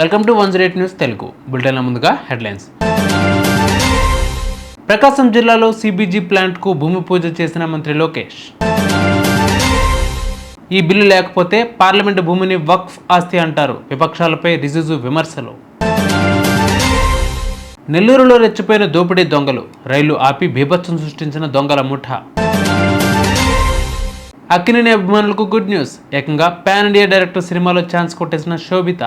Welcome to one zero eight news Telugu బులెటిన్ల ముందుగా headlines ప్రకాశం జిల్లాలో CBG ప్లాంట్కు భూమి పూజ చేసిన మంత్రి లోకేష్. ఈ బిల్లు లేకపోతే పార్లమెంటు భూమిని వక్ఫ్ ఆస్తి అంటారు. విపక్షాలపై రిజిజు విమర్శలు. నెల్లూరులో రెచ్చిపోయిన దోపిడీ దొంగలు. రైలు ఆపి బీభత్సం సృష్టించిన దొంగల ముఠా. అక్కినేని అభిమానులకు గుడ్ న్యూస్ ఏకంగా పాన్ ఇండియా డైరెక్టర్ సినిమాలో ఛాన్స్ కొట్టేసిన శోభిత.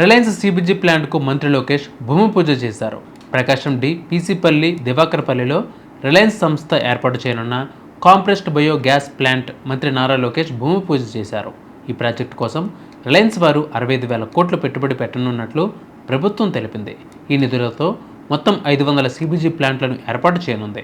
రిలయన్స్ సిబిజీ ప్లాంట్కు మంత్రి లోకేష్ భూమి పూజ చేశారు. ప్రకాశం డి పీసీపల్లి దివాకర్పల్లిలో రిలయన్స్ సంస్థ ఏర్పాటు చేయనున్న కాంప్రెస్డ్ బయో గ్యాస్ ప్లాంట్ మంత్రి నారా లోకేష్ భూమి పూజ చేశారు. ఈ ప్రాజెక్టు కోసం రిలయన్స్ వారు అరవై ఐదు వేల కోట్లు పెట్టుబడి పెట్టనున్నట్లు ప్రభుత్వం తెలిపింది. ఈ నిధులతో మొత్తం ఐదు వందల సిబిజీ ప్లాంట్లను ఏర్పాటు చేయనుంది.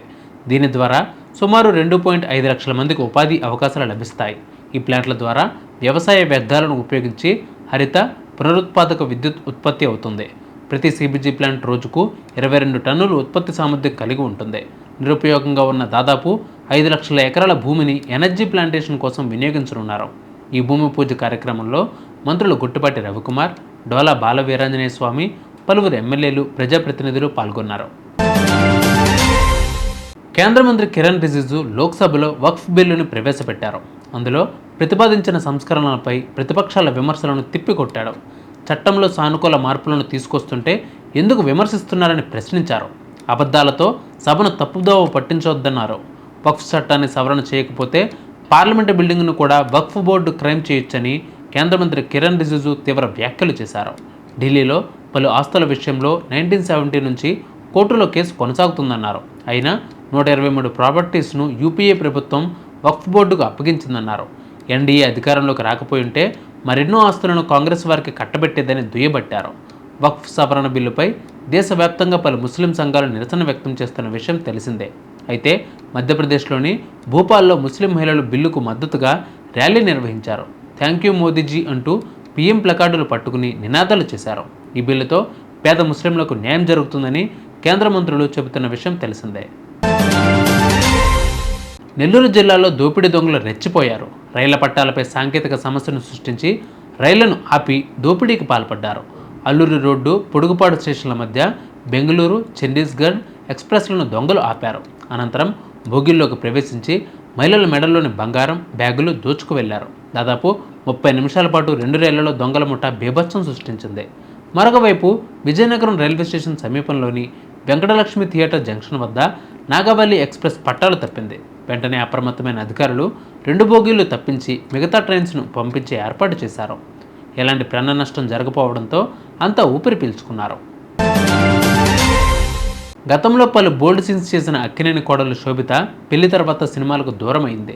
దీని ద్వారా సుమారు రెండు పాయింట్ ఐదు లక్షల మందికి ఉపాధి అవకాశాలు లభిస్తాయి. ఈ ప్లాంట్ల ద్వారా వ్యవసాయ వ్యర్థాలను ఉపయోగించి హరిత పునరుత్పాదక విద్యుత్ ఉత్పత్తి అవుతుంది. ప్రతి సిబిజీ ప్లాంట్ రోజుకు ఇరవై రెండు టన్నులు ఉత్పత్తి సామర్థ్యం కలిగి ఉంటుంది. నిరుపయోగంగా ఉన్న దాదాపు ఐదు లక్షల ఎకరాల భూమిని ఎనర్జీ ప్లాంటేషన్ కోసం వినియోగించనున్నారు. ఈ భూమి పూజ కార్యక్రమంలో మంత్రులు గుట్టుపాటి రవికుమార్ డోలా బాలవీరాంజనేయ స్వామి పలువురు ఎమ్మెల్యేలు ప్రజాప్రతినిధులు పాల్గొన్నారు. కేంద్ర మంత్రి కిరణ్ రిజిజు లోక్సభలో వక్ఫ్ బిల్లును ప్రవేశపెట్టారు. అందులో ప్రతిపాదించిన సంస్కరణలపై ప్రతిపక్షాల విమర్శలను తిప్పికొట్టాడు. చట్టంలో సానుకూల మార్పులను తీసుకొస్తుంటే ఎందుకు విమర్శిస్తున్నారని ప్రశ్నించారు. అబద్ధాలతో సభను తప్పుదోవ పట్టించవద్దన్నారు వక్ఫ్ చట్టాన్ని సవరణ చేయకపోతే పార్లమెంటు బిల్డింగ్ను కూడా వక్ఫ్ బోర్డు క్రైమ్ చేయొచ్చని కేంద్ర మంత్రి కిరణ్ రిజిజు తీవ్ర వ్యాఖ్యలు చేశారు. ఢిల్లీలో పలు ఆస్తుల విషయంలో నైన్టీన్ సెవెంటీ నుంచి కోర్టులో కేసు కొనసాగుతుందన్నారు. అయినా నూట ఇరవై మూడు ప్రాపర్టీస్ను యూపీఏ ప్రభుత్వం వక్ఫ్ బోర్డుకు అప్పగించిందన్నారు. ఎన్డీఏ అధికారంలోకి రాకపోయి ఉంటే మరెన్నో ఆస్తులను కాంగ్రెస్ వారికి కట్టబెట్టేదని దుయ్యబట్టారు. వక్ఫ్ సవరణ బిల్లుపై దేశవ్యాప్తంగా పలు ముస్లిం సంఘాలు నిరసన వ్యక్తం చేస్తున్న విషయం తెలిసిందే. అయితే మధ్యప్రదేశ్లోని భూపాల్లో ముస్లిం మహిళలు బిల్లుకు మద్దతుగా ర్యాలీ నిర్వహించారు. థ్యాంక్ యూ మోదీజీ అంటూ పీఎం ప్లకార్డులు పట్టుకుని నినాదాలు చేశారు. ఈ బిల్లుతో పేద ముస్లింలకు న్యాయం జరుగుతుందని కేంద్ర మంత్రులు చెబుతున్న విషయం తెలిసిందే. నెల్లూరు జిల్లాలో దోపిడీ దొంగలు రెచ్చిపోయారు. రైళ్ళ పట్టాలపై సాంకేతిక సమస్యను సృష్టించి రైళ్ళను ఆపి దోపిడీకి పాల్పడ్డారు. అల్లూరి రోడ్డు పొడుగుపాడు స్టేషన్ల మధ్య బెంగళూరు చండీస్గఢ్ ఎక్స్ప్రెస్లను దొంగలు ఆపారు. అనంతరం బోగిల్లోకి ప్రవేశించి మహిళల మెడల్లోని బంగారం బ్యాగులు దోచుకు వెళ్ళారు. దాదాపు ముప్పై నిమిషాల పాటు రెండు రైళ్ళలో దొంగల ముఠ బీభత్సం సృష్టించింది. మరొకవైపు విజయనగరం రైల్వే స్టేషన్ సమీపంలోని వెంకటలక్ష్మి థియేటర్ జంక్షన్ వద్ద నాగవల్లి ఎక్స్ప్రెస్ పట్టాలు తప్పింది. వెంటనే అప్రమత్తమైన అధికారులు రెండు బోగీలు తప్పించి మిగతా ట్రైన్స్ను పంపించే ఏర్పాటు చేశారు. ఎలాంటి ప్రాణ నష్టం జరగపోవడంతో అంతా ఊపిరి పీల్చుకున్నారు. గతంలో పలు బోల్డ్ సీన్స్ చేసిన అక్కినేని కోడలు శోభిత పెళ్ళి తర్వాత సినిమాలకు దూరమైంది.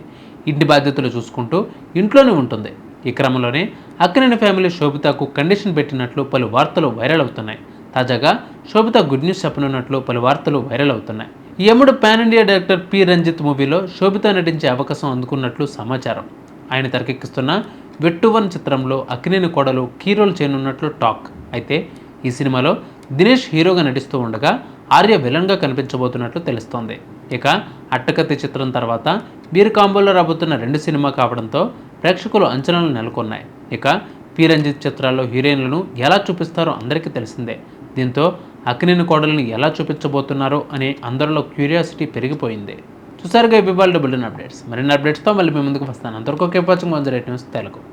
ఇంటి బాధ్యతలు చూసుకుంటూ ఇంట్లోనే ఉంటుంది. ఈ క్రమంలోనే అక్కినేని ఫ్యామిలీ శోభితకు కండిషన్ పెట్టినట్లు పలు వార్తలు వైరల్ అవుతున్నాయి. తాజాగా శోభిత గుడ్ న్యూస్ చెప్పనున్నట్లు పలు వార్తలు వైరల్ అవుతున్నాయి. యముడు pan India director P. Ranjith మూవీలో శోభిత నటించే అవకాశం అందుకున్నట్లు సమాచారం. ఆయన తెరకెక్కిస్తున్న వెట్టువన్ చిత్రంలో అక్కినేని కోడలు కీరోలు చేయనున్నట్లు టాక్. అయితే ఈ సినిమాలో దినేష్ హీరోగా నటిస్తూ ఉండగా ఆర్య విలన్గా కనిపించబోతున్నట్లు తెలుస్తోంది. ఇక అట్టకత్తి చిత్రం తర్వాత వీరి కాంబోలో రాబోతున్న రెండు సినిమా కావడంతో ప్రేక్షకులు అంచనాలు నెలకొన్నాయి. ఇక పి. రంజిత్ చిత్రాల్లో హీరోయిన్లను ఎలా చూపిస్తారో అందరికీ తెలిసిందే. దీంతో అక్కినేని కోడల్ని ఎలా చూపించబోతున్నారో అనే అందరిలో క్యూరియాసిటీ పెరిగిపోయింది. చూసారుగా ఇవాళ డబుల్ అప్డేట్స్. మరిన్ని అప్డేట్స్తో మళ్ళీ మీ ముందుకు వస్తాను. అంతవరకు కేపాచింగ్ వన్ న్యూస్ తెలుగు.